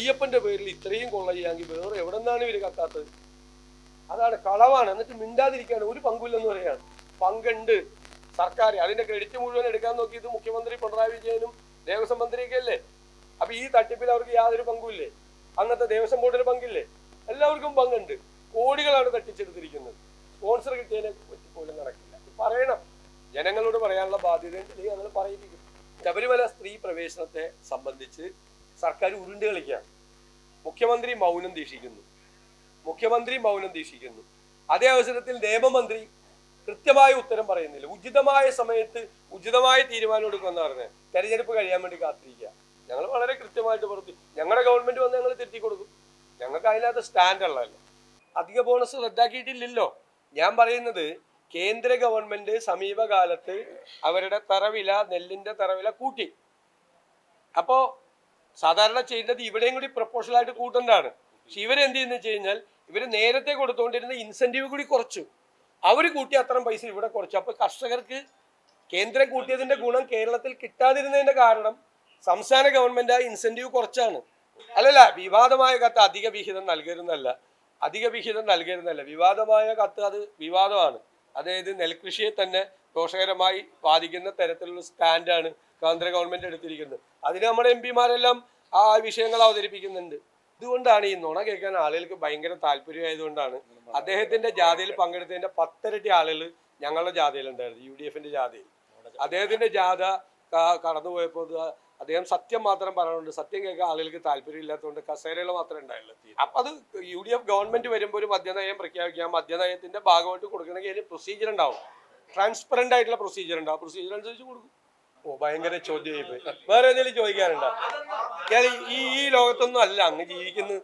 അയ്യപ്പന്റെ പേരിൽ ഇത്രയും കൊള്ള വേറെ എവിടെ നിന്നാണ് ഇവർ കത്താത്തത്? അതാണ് കളവാണ്. എന്നിട്ട് മിണ്ടാതിരിക്കാണ്. ഒരു പങ്കുമില്ലെന്ന് പറയാണ്. പങ്കുണ്ട്. സർക്കാർ അതിന്റെ ക്രെഡിറ്റ് മുഴുവൻ എടുക്കാൻ നോക്കിയത് മുഖ്യമന്ത്രി പിണറായി വിജയനും ദേവസ്വം മന്ത്രിയൊക്കെ അല്ലേ? അപ്പൊ ഈ തട്ടിപ്പിൽ അവർക്ക് യാതൊരു പങ്കുമില്ലേ? അന്നത്തെ ദേവസ്വം ബോർഡിന് പങ്കില്ലേ? എല്ലാവർക്കും പങ്കുണ്ട്. കോടികളാണ് തട്ടിച്ചെടുത്തിരിക്കുന്നത്. സ്പോൺസർ കിട്ടിയതിനെ പറ്റി പോലും നടക്കില്ല. പറയണം. ജനങ്ങളോട് പറയാനുള്ള ബാധ്യതയുണ്ട്. ഉണ്ടെങ്കിൽ അങ്ങനെ പറയിപ്പിക്കും. ശബരിമല സ്ത്രീ പ്രവേശനത്തെ സംബന്ധിച്ച് സർക്കാർ ഉരുണ്ട് കളിക്കുകയാണ് മുഖ്യമന്ത്രി മൗനം ദീക്ഷിക്കുന്നു. മുഖ്യമന്ത്രി മൗനം ദീക്ഷിക്കുന്നു. അതേ അവസരത്തിൽ നിയമമന്ത്രി കൃത്യമായ ഉത്തരം പറയുന്നില്ല. ഉചിതമായ സമയത്ത് ഉചിതമായ തീരുമാനം എടുക്കുമെന്ന് പറഞ്ഞത് തെരഞ്ഞെടുപ്പ് കഴിയാൻ വേണ്ടി കാത്തിരിക്കുക. ഞങ്ങൾ വളരെ കൃത്യമായിട്ട് പ്രവർത്തി ഞങ്ങളുടെ ഗവൺമെന്റ് വന്ന് ഞങ്ങൾ തിരുത്തി കൊടുക്കും. ഞങ്ങൾക്ക് അതിനകത്ത് സ്റ്റാൻഡ് ഉള്ളതല്ലോ. അധിക ബോണസ് റദ്ദാക്കിയിട്ടില്ലല്ലോ. ഞാൻ പറയുന്നത് കേന്ദ്ര ഗവൺമെന്റ് സമീപകാലത്ത് അവരുടെ തറവില നെല്ലിന്റെ തറവില കൂട്ടി. അപ്പോ സാധാരണ ചെയ്യേണ്ടത് ഇവിടെയും കൂടി പ്രപ്പോഷനായിട്ട് കൂട്ടേണ്ടതാണ്. പക്ഷെ ഇവരെന്ത് ചെയ്യുന്ന വെച്ച് കഴിഞ്ഞാൽ ഇവർ നേരത്തെ കൊടുത്തുകൊണ്ടിരുന്ന ഇൻസെന്റീവ് കൂടി കുറച്ചു. അവർ കൂട്ടി അത്രയും പൈസ ഇവിടെ കുറച്ചു. അപ്പോൾ കർഷകർക്ക് കേന്ദ്രം കൂട്ടിയതിന്റെ ഗുണം കേരളത്തിൽ കിട്ടാതിരുന്നതിന്റെ കാരണം സംസ്ഥാന ഗവൺമെന്റ് ആ ഇൻസെന്റീവ് കുറച്ചാണ്. അല്ലല്ല വിവാദമായ കത്ത് അധിക വിഹിതം നൽകരുന്നല്ല അധിക വിഹിതം നൽകരുന്നല്ല വിവാദമായ കത്ത് അത് വിവാദമാണ്. അതായത് നെൽകൃഷിയെ തന്നെ ദോഷകരമായി ബാധിക്കുന്ന തരത്തിലുള്ള സ്റ്റാൻഡാണ് കേന്ദ്ര ഗവൺമെന്റ് എടുത്തിരിക്കുന്നത്. അതിന് നമ്മുടെ എം പിമാരെല്ലാം ആ വിഷയങ്ങൾ അവതരിപ്പിക്കുന്നുണ്ട്. ഇതുകൊണ്ടാണ് ഈ നുണ കേൾക്കാൻ ആളുകൾക്ക് ഭയങ്കര താല്പര്യമായതുകൊണ്ടാണ് അദ്ദേഹത്തിന്റെ ജാഥയിൽ പങ്കെടുത്തതിന്റെ പത്തരട്ടി ആളുകൾ ഞങ്ങളുടെ ജാഥയിലുണ്ടായിരുന്നു യു ഡി എഫിന്റെ ജാഥയിൽ. അദ്ദേഹത്തിന്റെ ജാഥ കടന്നുപോയപ്പോൾ അദ്ദേഹം സത്യം മാത്രം പറയുന്നുണ്ട് സത്യം കേൾക്കാൻ ആളുകൾക്ക് താല്പര്യം ഇല്ലാത്തതുകൊണ്ട് കസേരകൾ മാത്രമേ ഉണ്ടായുള്ളൂ. അപ്പൊ അത് യു ഡി എഫ് ഗവൺമെന്റ് വരുമ്പോൾ ഒരു മദ്യനയം പ്രഖ്യാപിക്കാം. മദ്യനയത്തിന്റെ ഭാഗമായിട്ട് കൊടുക്കണമെങ്കിൽ അതിന് പ്രൊസീജിയർ ഉണ്ടാവും. ട്രാൻസ്പെറന്റ് ആയിട്ടുള്ള പ്രൊസീജിയർ ഉണ്ട്. ആ പ്രൊസീജിയർ അനുസരിച്ച് കൊടുക്കും. ഓ ഭയങ്കര ചോദ്യം വേറെ എന്തെങ്കിലും ചോദിക്കാനുണ്ടോ? കേളി ഈ ഈ ലോകത്തൊന്നും അല്ല അങ്ങ് ജീവിക്കുന്നത്.